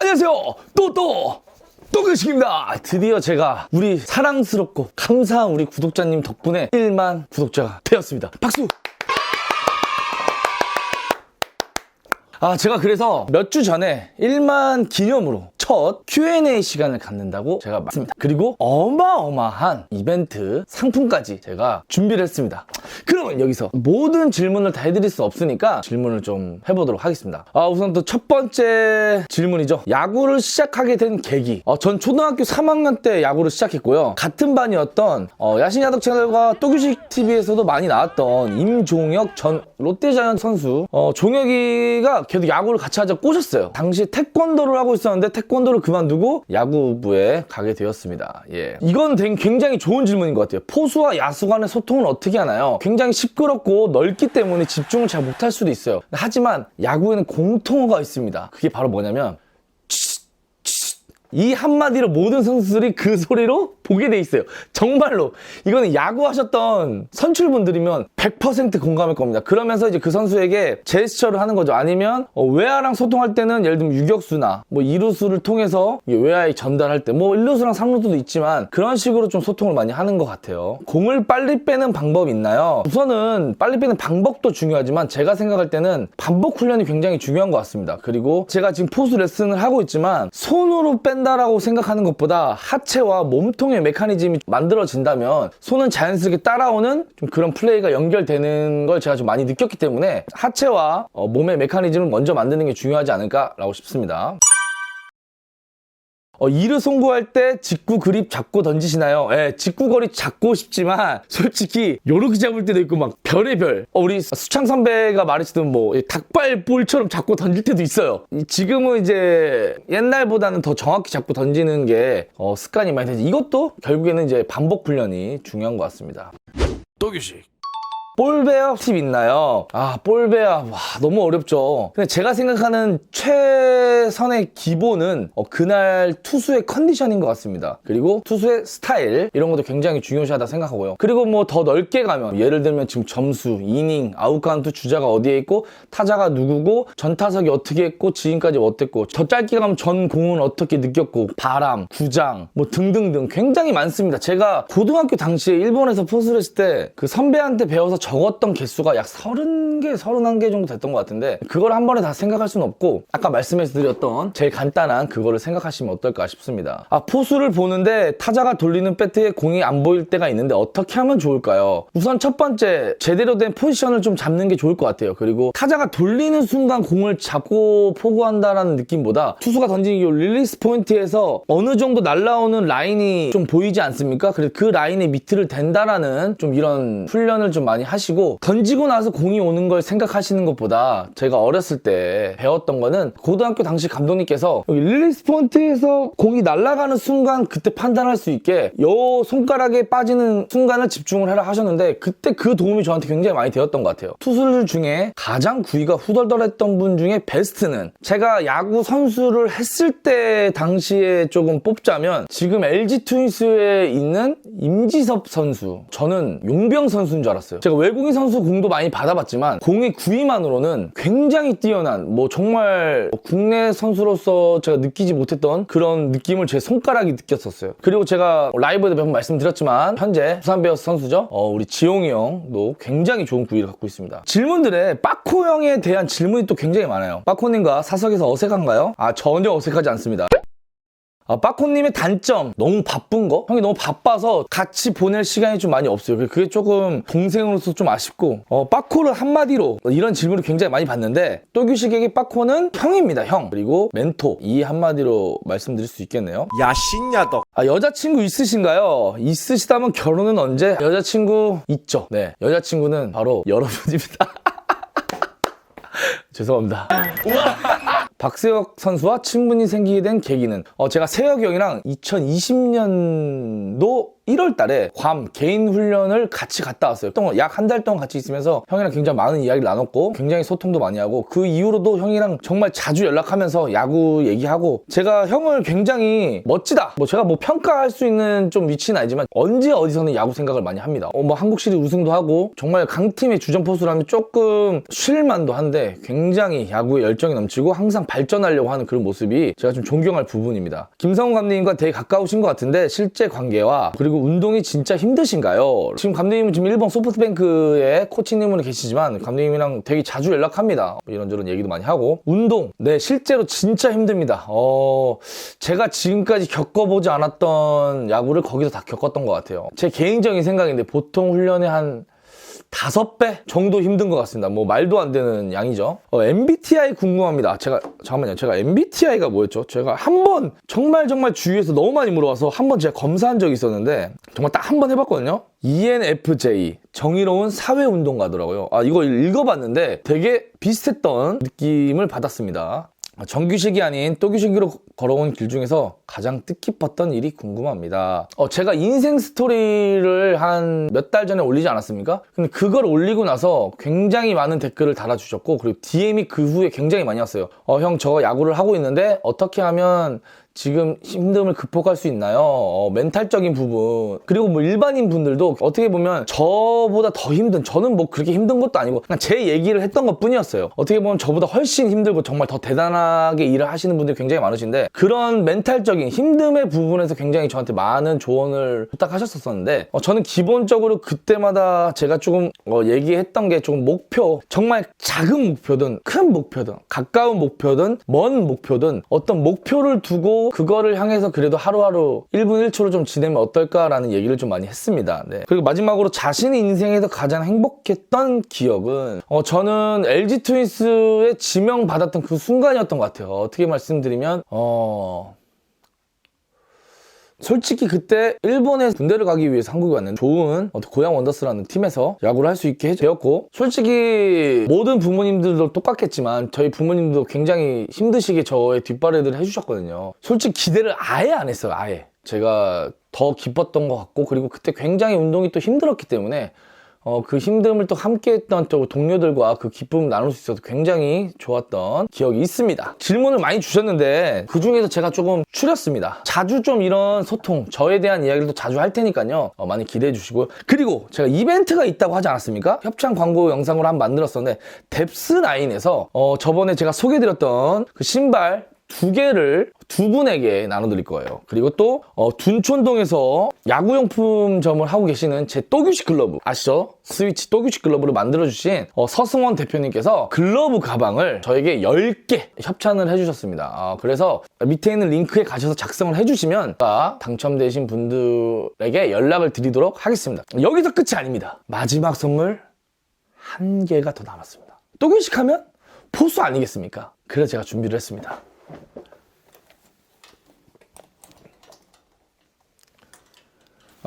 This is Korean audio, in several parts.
안녕하세요. 또또 또교식입니다. 드디어 제가 우리 사랑스럽고 감사한 우리 구독자님 덕분에 1만 구독자가 되었습니다. 박수. 아, 제가 그래서 몇 주 전에 1만 기념으로 첫 Q&A 시간을 갖는다고 제가 말씀니다 그리고 어마어마한 이벤트 상품까지 제가 준비를 했습니다. 그러면 여기서 모든 질문을 다 해드릴 수 없으니까 질문을 좀 해보도록 하겠습니다. 아, 우선 또 첫 번째 질문이죠. 야구를 시작하게 된 계기. 어, 전 초등학교 3학년 때 야구를 시작했고요. 같은 반이었던 어, 야신야덕 채널과 또규식 TV에서도 많이 나왔던 임종혁 전 롯데자이언트 선수. 어, 종혁이가 계속 야구를 같이 하자 꼬셨어요. 당시 태권도를 하고 있었는데 태권도를 그만두고 야구부에 가게 되었습니다. 예. 이건 굉장히 좋은 질문인 것 같아요. 포수와 야수 간의 소통을 어떻게 하나요? 굉장히 시끄럽고 넓기 때문에 집중을 잘 못할 수도 있어요. 하지만 야구에는 공통어가 있습니다. 그게 바로 뭐냐면 이 한마디로 모든 선수들이 그 소리로 보게 돼 있어요. 정말로. 이거는 야구하셨던 선출분들이면 100% 공감할 겁니다. 그러면서 이제 그 선수에게 제스처를 하는 거죠. 아니면 어, 외야랑 소통할 때는 예를 들면 유격수나 뭐 이루수를 통해서 이 외야에 전달할 때뭐 1루수랑 3루수도 있지만 그런 식으로 좀 소통을 많이 하는 것 같아요. 공을 빨리 빼는 방법이 있나요? 우선은 빨리 빼는 방법도 중요하지만 제가 생각할 때는 반복 훈련이 굉장히 중요한 것 같습니다. 그리고 제가 지금 포수 레슨을 하고 있지만 손으로 뺀 다라고 생각하는 것보다 하체와 몸통의 메커니즘이 만들어진다면 손은 자연스럽게 따라오는 좀 그런 플레이가 연결되는 걸 제가 좀 많이 느꼈기 때문에 하체와 어, 몸의 메커니즘을 먼저 만드는 게 중요하지 않을까라고 싶습니다. 어, 이르 송구할 때 직구 그립 잡고 던지시나요? 예, 직구 거리 잡고 싶지만 솔직히 요렇게 잡을 때도 있고 막 별의별 어, 우리 수창 선배가 말했던 뭐이 닭발 볼처럼 잡고 던질 때도 있어요. 이- 지금은 이제 옛날보다는 더 정확히 잡고 던지는 게 어, 습관이 많이 되지. 이것도 결국에는 이제 반복 훈련이 중요한 것 같습니다. 또규식 볼배합 팁 있나요? 아, 볼배합. 와, 너무 어렵죠. 근데 제가 생각하는 최선의 기본은 어, 그날 투수의 컨디션인 것 같습니다. 그리고 투수의 스타일, 이런 것도 굉장히 중요시하다 생각하고요. 그리고 뭐 더 넓게 가면, 예를 들면 지금 점수, 이닝, 아웃카운트 주자가 어디에 있고, 타자가 누구고, 전 타석이 어떻게 했고, 지금까지 어땠고, 저 짧게 가면 전 공은 어떻게 느꼈고, 바람, 구장, 뭐 등등등 굉장히 많습니다. 제가 고등학교 당시에 일본에서 포수를 했을 때 그 선배한테 배워서 적었던 개수가 약 30개, 31개 정도 됐던 것 같은데 그걸 한 번에 다 생각할 수는 없고 아까 말씀해드렸던 제일 간단한 그거를 생각하시면 어떨까 싶습니다. 아 포수를 보는데 타자가 돌리는 배트에 공이 안 보일 때가 있는데 어떻게 하면 좋을까요? 우선 첫 번째 제대로 된 포지션을 좀 잡는 게 좋을 것 같아요. 그리고 타자가 돌리는 순간 공을 잡고 포구한다라는 느낌보다 투수가 던지는 이 릴리스 포인트에서 어느 정도 날라오는 라인이 좀 보이지 않습니까? 그래서 그 라인의 밑을 댄다라는 좀 이런 훈련을 좀 많이 하시 고 던지고 나서 공이 오는 걸 생각하시는 것보다 제가 어렸을 때 배웠던 거는 고등학교 당시 감독님께서 여기 릴리스 포인트에서 공이 날아가는 순간 그때 판단할 수 있게 요 손가락에 빠지는 순간을 집중을 해라 하셨는데 그때 그 도움이 저한테 굉장히 많이 되었던 것 같아요. 투수들 중에 가장 구위가 후덜덜했던 분 중에 베스트는 제가 야구 선수를 했을 때 당시에 조금 뽑자면 지금 LG 트윈스에 있는 임지섭 선수 저는 용병 선수인 줄 알았어요. 제가 외국인 선수 공도 많이 받아봤지만 공의 구위만으로는 굉장히 뛰어난 뭐 정말 국내 선수로서 제가 느끼지 못했던 그런 느낌을 제 손가락이 느꼈었어요. 그리고 제가 라이브에도 몇 번 말씀드렸지만 현재 부산 베어스 선수죠. 어, 우리 지용이 형도 굉장히 좋은 구위를 갖고 있습니다. 질문들에 빠코 형에 대한 질문이 또 굉장히 많아요. 빠코님과 사석에서 어색한가요? 아 전혀 어색하지 않습니다. 아, 빠코님의 단점 너무 바쁜 거 형이 너무 바빠서 같이 보낼 시간이 좀 많이 없어요 그게 조금 동생으로서 좀 아쉽고 어, 빠코를 한마디로 이런 질문을 굉장히 많이 받는데 또규식에게 빠코는 형입니다 형 그리고 멘토 이 한마디로 말씀드릴 수 있겠네요 야신야덕 아, 여자친구 있으신가요? 있으시다면 결혼은 언제? 여자친구 있죠. 네. 여자친구는 바로 여러분입니다. 죄송합니다. 박세혁 선수와 친분이 생기게 된 계기는 어, 제가 세혁이 형이랑 2020년도 1월 달에 괌 개인 훈련을 같이 갔다 왔어요. 약 한 달 동안 같이 있으면서 형이랑 굉장히 많은 이야기를 나눴고 굉장히 소통도 많이 하고 그 이후로도 형이랑 정말 자주 연락하면서 야구 얘기하고 제가 형을 굉장히 멋지다. 뭐 제가 뭐 평가할 수 있는 좀 위치는 아니지만 언제 어디서는 야구 생각을 많이 합니다. 어, 뭐 한국 시리즈 우승도 하고 정말 강팀의 주전 포수라면 조금 쉴만도 한데 굉장히 야구에 열정이 넘치고 항상 발전하려고 하는 그런 모습이 제가 좀 존경할 부분입니다. 김성훈 감독님과 되게 가까우신 것 같은데 실제 관계와 그리고 운동이 진짜 힘드신가요? 지금 감독님은 지금 일본 소프트뱅크의 코치님으로 계시지만 감독님이랑 되게 자주 연락합니다. 뭐 이런저런 얘기도 많이 하고 운동 네 실제로 진짜 힘듭니다. 어 제가 지금까지 겪어보지 않았던 야구를 거기서 다 겪었던 것 같아요. 제 개인적인 생각인데 보통 훈련에 한 다섯 배 정도 힘든 것 같습니다. 뭐 말도 안 되는 양이죠. 어, MBTI 궁금합니다. 제가 잠깐만요. 제가 MBTI가 뭐였죠? 제가 한 번 정말 정말 주위에서 너무 많이 물어봐서 한 번 제가 검사한 적이 있었는데 정말 딱 한 번 해봤거든요. E ENFJ 정의로운 사회운동가더라고요. 아 이거 읽어봤는데 되게 비슷했던 느낌을 받았습니다. 정규식이 아닌 또규식으로 걸어온 길 중에서 가장 뜻깊었던 일이 궁금합니다. 어, 제가 인생 스토리를 한 몇 달 전에 올리지 않았습니까? 근데 그걸 올리고 나서 굉장히 많은 댓글을 달아주셨고, 그리고 DM이 그 후에 굉장히 많이 왔어요. 어, 형, 저 야구를 하고 있는데 어떻게 하면 지금 힘듦을 극복할 수 있나요? 어, 멘탈적인 부분. 그리고 뭐 일반인 분들도 어떻게 보면 저보다 더 힘든, 저는 뭐 그렇게 힘든 것도 아니고 그냥 제 얘기를 했던 것 뿐이었어요. 어떻게 보면 저보다 훨씬 힘들고 정말 더 대단하게 일을 하시는 분들이 굉장히 많으신데 그런 멘탈적인 힘듦의 부분에서 굉장히 저한테 많은 조언을 부탁하셨었는데 어, 저는 기본적으로 그때마다 제가 조금 어, 얘기했던 게 조금 목표, 정말 작은 목표든 큰 목표든 가까운 목표든 먼 목표든 어떤 목표를 두고 그거를 향해서 그래도 하루하루 1분 1초를 좀 지내면 어떨까라는 얘기를 좀 많이 했습니다. 네. 그리고 마지막으로 자신의 인생에서 가장 행복했던 기억은 어, 저는 LG 트윈스에 지명받았던 그 순간이었던 것 같아요. 어떻게 말씀드리면 어... 솔직히 그때 일본에 군대를 가기 위해서 한국에 왔는데 좋은 고양 원더스라는 팀에서 야구를 할 수 있게 되었고 솔직히 모든 부모님들도 똑같겠지만 저희 부모님도 굉장히 힘드시게 저의 뒷바라지를 해주셨거든요. 솔직히 기대를 아예 안 했어요. 아예. 제가 더 기뻤던 것 같고 그리고 그때 굉장히 운동이 또 힘들었기 때문에 어, 그 힘듦을 또 함께했던 또 동료들과 그 기쁨을 나눌 수 있어서 굉장히 좋았던 기억이 있습니다. 질문을 많이 주셨는데 그 중에서 제가 조금 추렸습니다. 자주 좀 이런 소통, 저에 대한 이야기를 또 자주 할 테니까요. 어, 많이 기대해 주시고요. 그리고 제가 이벤트가 있다고 하지 않았습니까? 협찬 광고 영상으로 한번 만들었었는데 뎁스9에서 어, 저번에 제가 소개해드렸던 그 신발 두 개를 두 분에게 나눠드릴 거예요. 그리고 또 어, 둔촌동에서 야구용품점을 하고 계시는 제 또규식 글러브 아시죠? 스위치 또규식 글러브를 만들어주신 어, 서승원 대표님께서 글러브 가방을 저에게 10개 협찬을 해주셨습니다. 아, 그래서 밑에 있는 링크에 가셔서 작성을 해주시면 당첨되신 분들에게 연락을 드리도록 하겠습니다. 여기서 끝이 아닙니다. 마지막 선물 한 개가 더 남았습니다. 또규식 하면 포수 아니겠습니까? 그래서 제가 준비를 했습니다.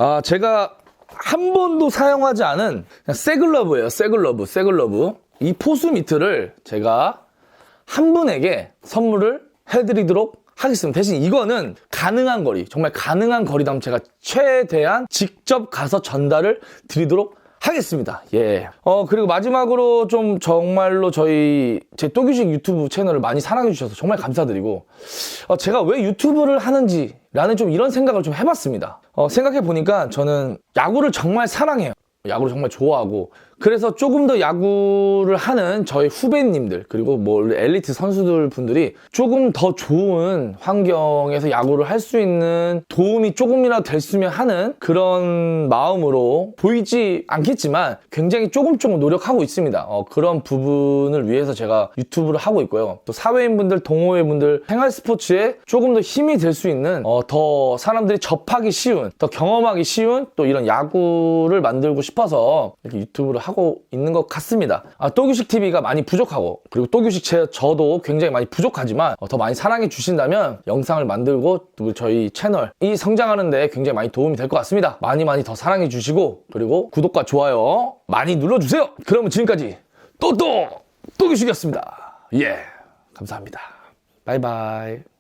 아, 제가 한 번도 사용하지 않은 그냥 새 글러브예요. 새 글러브, 새 글러브. 이 포수 미트를 제가 한 분에게 선물을 해드리도록 하겠습니다. 대신 이거는 가능한 거리, 정말 가능한 거리다면 제가 최대한 직접 가서 전달을 드리도록 하겠습니다. 예. 어, 그리고 마지막으로 좀 정말로 저희 제 또규식 유튜브 채널을 많이 사랑해주셔서 정말 감사드리고, 어, 제가 왜 유튜브를 하는지, 라는 좀 이런 생각을 좀 해봤습니다. 어, 생각해보니까 저는 야구를 정말 사랑해요. 야구를 정말 좋아하고 그래서 조금 더 야구를 하는 저희 후배님들 그리고 뭐 엘리트 선수들 분들이 조금 더 좋은 환경에서 야구를 할 수 있는 도움이 조금이라도 됐으면 하는 그런 마음으로 보이지 않겠지만 굉장히 조금 조금 노력하고 있습니다. 어, 그런 부분을 위해서 제가 유튜브를 하고 있고요. 또 사회인분들, 동호회분들 생활 스포츠에 조금 더 힘이 될 수 있는 어, 더 사람들이 접하기 쉬운, 더 경험하기 쉬운 또 이런 야구를 만들고 싶 어서 이렇게 유튜브를 하고 있는 것 같습니다. 아, 또규식 TV가 많이 부족하고 그리고 또규식 제, 저도 굉장히 많이 부족하지만 어, 더 많이 사랑해 주신다면 영상을 만들고 또 저희 채널이 성장하는데 굉장히 많이 도움이 될 것 같습니다. 많이 많이 더 사랑해 주시고 그리고 구독과 좋아요 많이 눌러주세요. 그러면 지금까지 또또 또규식이었습니다. 예, 감사합니다. 바이바이.